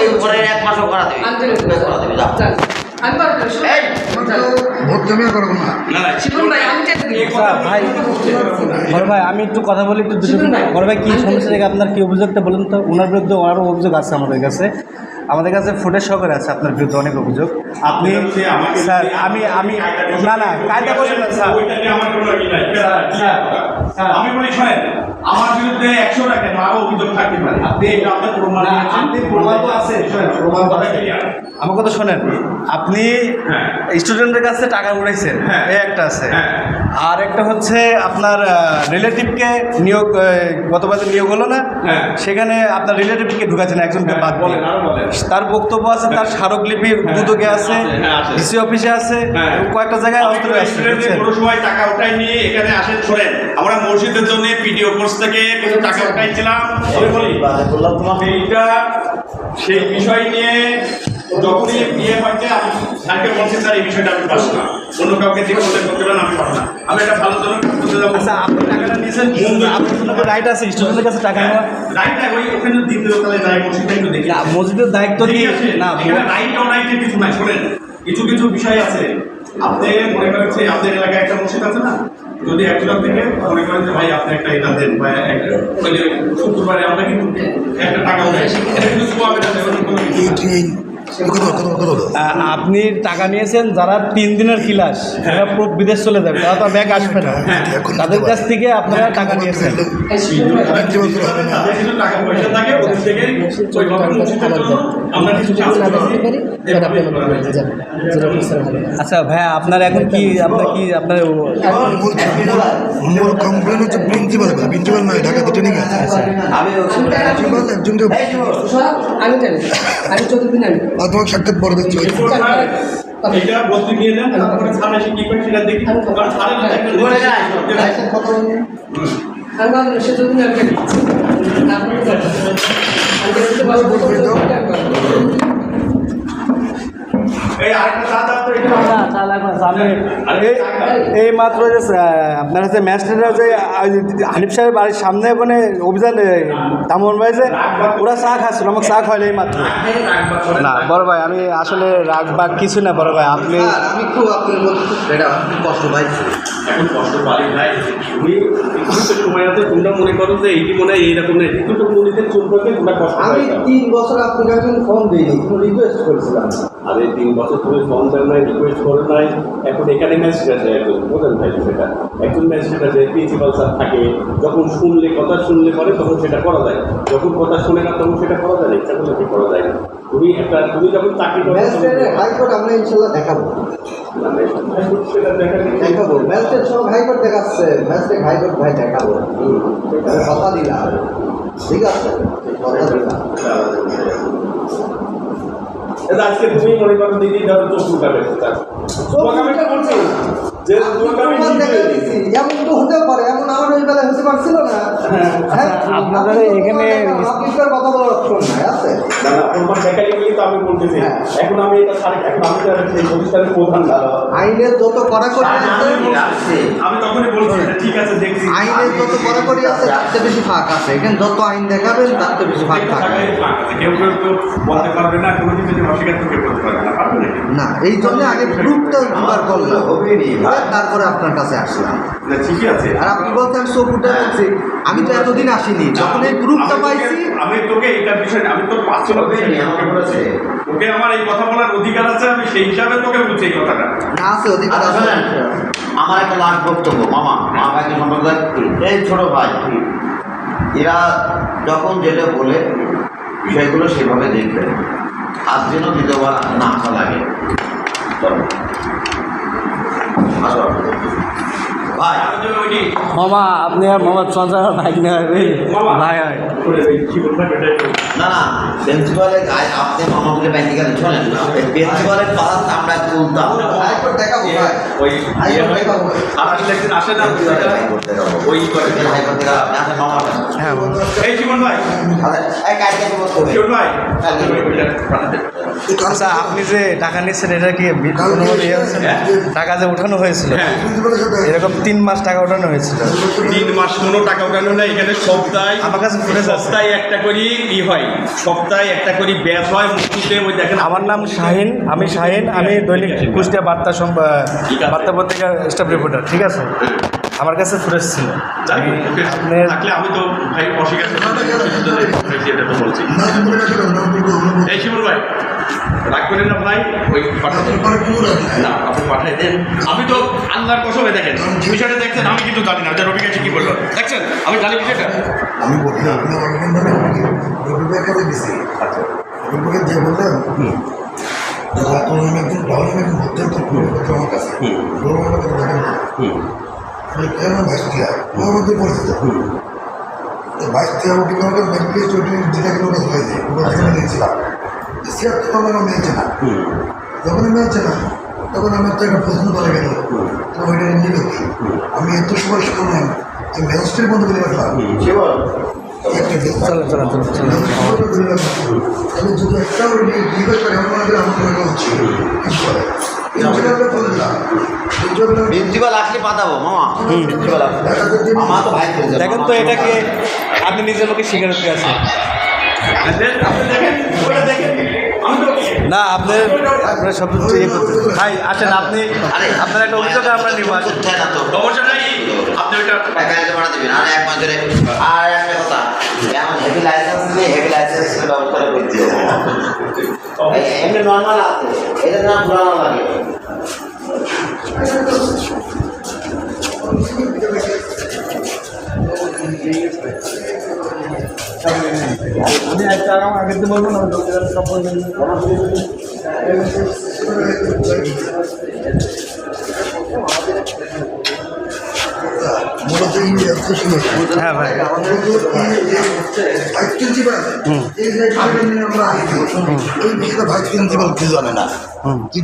ওই পরের এক মাসও করা দেবে। করা দেবে যাও। আমি একটু কথা বলি একটু। বড় ভাই কী সমস্যা থেকে আপনার কী অভিযোগটা বলুন তো? ওনার বিরুদ্ধে আরও অভিযোগ আছে আমাদের কাছে। আমাদের কাছে ফুটেজ সহকারে আছে আপনার বিরুদ্ধে অনেক অভিযোগ। আপনি হচ্ছে স্যার আমি আমি না না কায়দা করছেন না স্যার। ওইটা নিয়ে আমার কোনো ই নাই। Sir, sir, sir. আমি বলি শোনেন আমার বিরুদ্ধে একশো টাকা আরও অভিযোগ থাকতে পারে আপনি এটা আপনার প্রমাণ আপনি প্রমাণ তো আছে, প্রমাণ কথা আছে। clear। আমার কথা শোনেন আপনি হ্যাঁ। স্টুডেন্টের কাছে টাকা উড়াইছেন হ্যাঁ। এই একটা আছে হ্যাঁ। আর একটা হচ্ছে আপনার রিলেটিভকে নিয়োগ গতবার নিয়োগ হলো না? হ্যাঁ। সেখানে আপনার রিলেটিভকে ঢুকাচ্ছেন একজনকে হ্যাঁ, বাদ বলেন। তার বক্তব্য আছে তার স্মারকলিপি দুদকে আছে হ্যাঁ, ডিসি অফিসে আছে হ্যাঁ। কয়েকটা জায়গায় অস্ত্র কোনো আছে কোনো সময় টাকা উঠাই নিয়ে এখানে আসেন শোনেন আমরা মসজিদের জন্য পিডিও কোর্স থেকে কিছু টাকা উঠাইছিলাম। আমি বলি বললাম তোমাকে। সেইটা সেই বিষয় নিয়ে যখনই বিয়ে হয়েছে আমি স্যারকে বলছি স্যার এই বিষয়টা আমি পাস না। অন্য কাউকে যে করতে করতে পারেন আমি না। আমি একটা ভালো জন্য করতে যাব আচ্ছা আপনি টাকাটা নিয়েছেন আপনার রাইট আছে? স্টুডেন্টের কাছে টাকা নেওয়া? রাইট না ওই ওখানে দিন তাহলে যাই মসজিদটা একটু দেখি। মসজিদের দায়িত্ব দিয়ে না রাইট কিছু নাই। শোনেন কিছু কিছু বিষয় আছে। আপনি মনে করেন যে আপনাদের এলাকায় একটা মসজিদ আছে না? যদি একজন থেকে মনে করেন যে ভাই আপনি একটা এটা দেন বা একটা- ওই যে শুক্রবারে আমরা কিন্তু একটা টাকা এটা কিন্তু হবে না এরকম কোনো আপনি টাকা নিয়েছেন যারা তিন দিনের ক্লাস তারা বিদেশ চলে যাবে তারা তো ব্যাগ আসবে না। তাদের কাছ থেকে আপনারা টাকা নিয়েছেন। টাকা পয়সা থাকে আচ্ছা ভাইয়া আপনার এখন কি আপনার কি আপনার কমপ্লেন হচ্ছে প্রিন্সিপাল প্রিন্সিপাল নয় ঢাকাতে ট্রেনিং আছে। আমি প্রিন্সিপাল একজনকে জানি আমি চতুর্দিন আমি। তোমাকে সাক্ষাৎ পরে এটা বলতে নিয়ে যান তারপরে সামনে এসে কি করে সেটা দেখি। কারণ না দেখলে বলে যায়। আমি ভাবলাম সে চতুর্দিন আমি জানি আপনি জানেন। আমি দেখতে পাবো এই আরেকটা চা দাও তো এটা না, চা লাগবে না, এই- এই মাত্র যে আপনার হচ্ছে ম্যাজিস্ট্রেটের যে হানিফ সাহেবের বাড়ির সামনে ওখানে অভিযান দামন ভাই যে ওরা চা খাচ্ছিল আমাকে চা খাওয়ালে এই মাত্র। না বড় ভাই আমি আসলে রাগ বাগ কিছু না বড় ভাই আপনি আমি খুব আপনার মধ্যে এটা কষ্ট পাইছি। এখন কষ্ট পারি ভাই তুমি একটু সময় আছে তোমরা মনে করো যে এইটি মনে হয় এইরকম না একটু তো সম্পর্কে তোমরা কষ্ট আমি তিন বছর আপনাকে একজন ফোন দিইনি কোনো রিকোয়েস্ট করেছিলাম। না। আরে তিন বছর তুমি ফোন দেন নাই রিকোয়েস্ট করে নাই এখন এখানে ম্যাজিস্ট্রেট আছে একজন বোঝেন ভাই সেটা একজন ম্যাজিস্ট্রেট আছে প্রিন্সিপাল স্যার থাকে যখন শুনলে কথা শুনলে পরে তখন সেটা করা যায় যখন কথা শুনে না তখন সেটা করা যায় না ইচ্ছা করলে কি করা যায় না তুমি একটা তুমি যখন চাকরি করো হাইকোর্ট আমরা ইনশাল্লাহ দেখাবো দেখাবো ম্যাজিস্ট্রেট সব হাইকোর্ট দেখাচ্ছে ম্যাজিস্ট্রেট হাইকোর্ট ভাই দেখাবো কথা দিলাম ঠিক আছে কথা দিলাম এটা আজকে তুমি মনে করো দিদি ধরো উঠাবে তোমাকে আমি একটা বলছি যে তোমাকে আমি প্রমাণ দেখা নিজে- দিচ্ছি এমন তো হতেও পারে এমন আমার ওই বেলায় হতে পারছিল না। হ্যাঁ আপনাদের এখানে- কথা বলার আছে? আমি বলতেছি হ্যাঁ। এখন আমি এটা এখন আমি এই প্রতিষ্ঠানের প্রধান আইনের যত কড়াকড়ি আছে আমি তখনই বলছি ঠিক আছে দেখছি। আইনের যত কড়াকড়ি আছে তার বেশি ফাঁক আছে। এখানে যত আইন দেখাবেন তার বেশি ফাঁক থাকে। কেউ কেউ তো বলতে পারবে না কোনো কিছু অস্বীকার তো কেউ করতে পারবে না। না এই জন্য আগে প্রুফটা জোগাড় করলাম। তারপরে আপনার কাছে আসলাম। না, ঠিকই আছে। আর আপনি বলছেন চোখ আছে আমি তো এতদিন আসিনি। যখন এই প্রুফটা আমি পাইছি আমি তোকে এটা বিষয় আমি তোর পাঁচশো বলেছে। ওকে আমার এই কথা বলার অধিকার আছে আমি সেই হিসাবে তোকে বলছি এই কথাটা। না আছে অধিকার আচ্ছা, আছে। আমার একটা লাস্ট বক্তব্য। মামা মা ভাইকে সম্পর্কে এই ছোট ভাই এরা যখন যেটা বলে বিষয়গুলো সেভাবে দেখবেন। আজ যেন বিধবা না লাগে আসো। ভাই। মামা আপনি আর মোহাম্মদ সঞ্চার ভাই না ভাই। হয় না না প্রিন্সিপালের গায়ে আপনি মামা বলে প্র্যাকটিক্যাল শোনেন না প্রিন্সিপালের আমরা তুলতাম। আপনি হ্যাঁ। বলুন। এই জীবন ভাই। এই কাজটা কি বলতে হবে। জীবন ভাই। কালকে ওইটা পাঠাতে আচ্ছা আপনি যে টাকা নিচ্ছেন এটা কি ইয়ে টাকা যে উঠানো হয়েছিল হ্যাঁ। এরকম তিন মাস টাকা ওঠানো হয়েছিল। তিন মাস কোনো টাকা উঠানো নাই এখানে সপ্তাহে আমার কাছে আছে সপ্তাহে একটা করি ই হয় সপ্তাহে একটা করি ব্যাস হয় মুক্তিতে ওই দেখেন আমার নাম শাহিন আমি শাহিন আমি দৈনিক কুষ্টিয়া বার্তা বার্তা পত্রিকার স্টাফ রিপোর্টার ঠিক আছে? আমার কাছে ফুটেজ ছিল। আমি থাকলে তো ভাই অস্বীকার না না এই ভাই রাগ করেন না ভাই? ওই না। আপনি পাঠাই দেন। আমি তো আল্লাহর কসমে দেখেন বিষয়টা দেখছেন আমি কিন্তু জানি না। যে রবি কাছে কি বলল? দেখছেন? আমি জানি বিষয়টা। আমি বলি আপনি অনেকদিন ধরে রবিবার করে দিছি। রবিবার যে বললেন যারা তো একজন ভালো একজন ভোটার তো পুরো কথা আমার কাছে। পুরো আমার কাছে দেখেন আমি কেন ভাসতিয়া আমার মধ্যে পরিচিত। ভাসতিয়া আমাকে মেনপ্লেস ওটি যেটা কিলো কাছে হয়েছে ওটা থেকে আমার মেয়েছে না যখন মেয়েছে না তখন আমার তো একটা প্রশ্ন করা গেল। ওইটা নিয়ে কি? আমি এত সময় শুনলাম যে ম্যাজিস্ট্রেট বন্ধ করে রাখলাম যদি একটা জিজ্ঞেস করে আমার মনে হয় আমার মনে হচ্ছে দেখেন তো এটাকে আপনি নিজের লোকের স্বীকারোক্তি আছে। আপনি না আপনি আপনার সব কিছু ইয়ে করতে ভাই আসেন আপনি আপনার একটা অভিযোগ আমরা নিব আসেন। না তো সমস্যা নাই আপনি ওইটা টাকা দিবেন। আর এক মাস ধরে আর একটা কথা। এমন হেভি লাইসেন্স নিয়ে হেভি লাইসেন্সের ব্যবস্থা করতে হবে এমনি নর্মাল আছে। এটা না পুরানো লাগে আমি একটা আগে তো বলব না সব এই হ্যাঁ ভাই এই জানে না কি